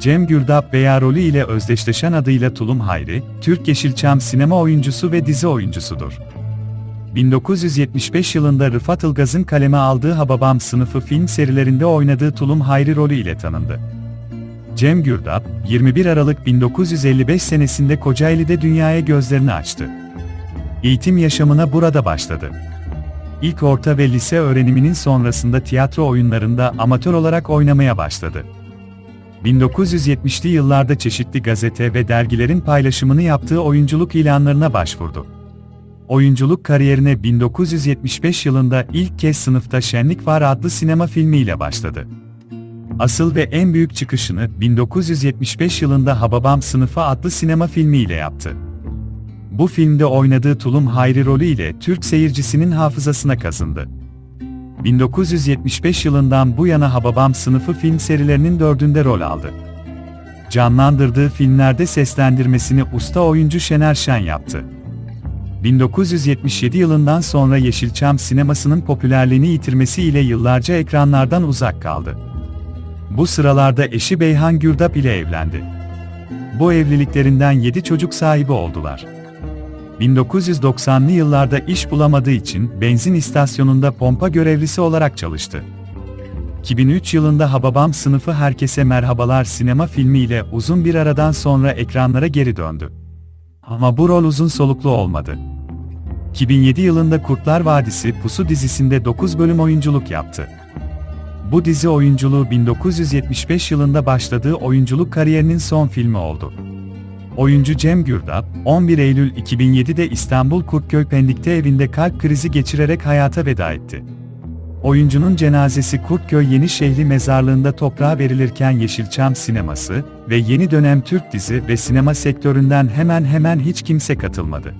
Cem Gürdap veya rolü ile özdeşleşen adıyla Tulum Hayri, Türk Yeşilçam sinema oyuncusu ve dizi oyuncusudur. 1975 yılında Rıfat Ilgaz'ın kaleme aldığı Hababam sınıfı film serilerinde oynadığı Tulum Hayri rolü ile tanındı. Cem Gürdap, 21 Aralık 1955 senesinde Kocaeli'de dünyaya gözlerini açtı. Eğitim yaşamına burada başladı. İlk orta ve lise öğreniminin sonrasında tiyatro oyunlarında amatör olarak oynamaya başladı. 1970'li yıllarda çeşitli gazete ve dergilerin paylaşımını yaptığı oyunculuk ilanlarına başvurdu. Oyunculuk kariyerine 1975 yılında ilk kez Sınıfta Şenlik Var adlı sinema filmiyle başladı. Asıl ve en büyük çıkışını 1975 yılında Hababam Sınıfı adlı sinema filmiyle yaptı. Bu filmde oynadığı Tulum Hayri rolü ile Türk seyircisinin hafızasına kazındı. 1975 yılından bu yana Hababam sınıfı film serilerinin dördünde rol aldı. Canlandırdığı filmlerde seslendirmesini usta oyuncu Şener Şen yaptı. 1977 yılından sonra Yeşilçam sinemasının popülerliğini yitirmesiyle yıllarca ekranlardan uzak kaldı. Bu sıralarda eşi Beyhan Gürdap ile evlendi. Bu evliliklerinden 7 çocuk sahibi oldular. 1990'lı yıllarda iş bulamadığı için benzin istasyonunda pompa görevlisi olarak çalıştı. 2003 yılında Hababam sınıfı Herkese Merhabalar sinema filmiyle uzun bir aradan sonra ekranlara geri döndü. Ama bu rol uzun soluklu olmadı. 2007 yılında Kurtlar Vadisi Pusu dizisinde 9 bölüm oyunculuk yaptı. Bu dizi oyunculuğu 1975 yılında başladığı oyunculuk kariyerinin son filmi oldu. Oyuncu Cem Gürdap, 11 Eylül 2007'de İstanbul Kurtköy Pendik'te evinde kalp krizi geçirerek hayata veda etti. Oyuncunun cenazesi Kurtköy Yenişehri mezarlığında toprağa verilirken Yeşilçam sineması ve yeni dönem Türk dizi ve sinema sektöründen hemen hemen hiç kimse katılmadı.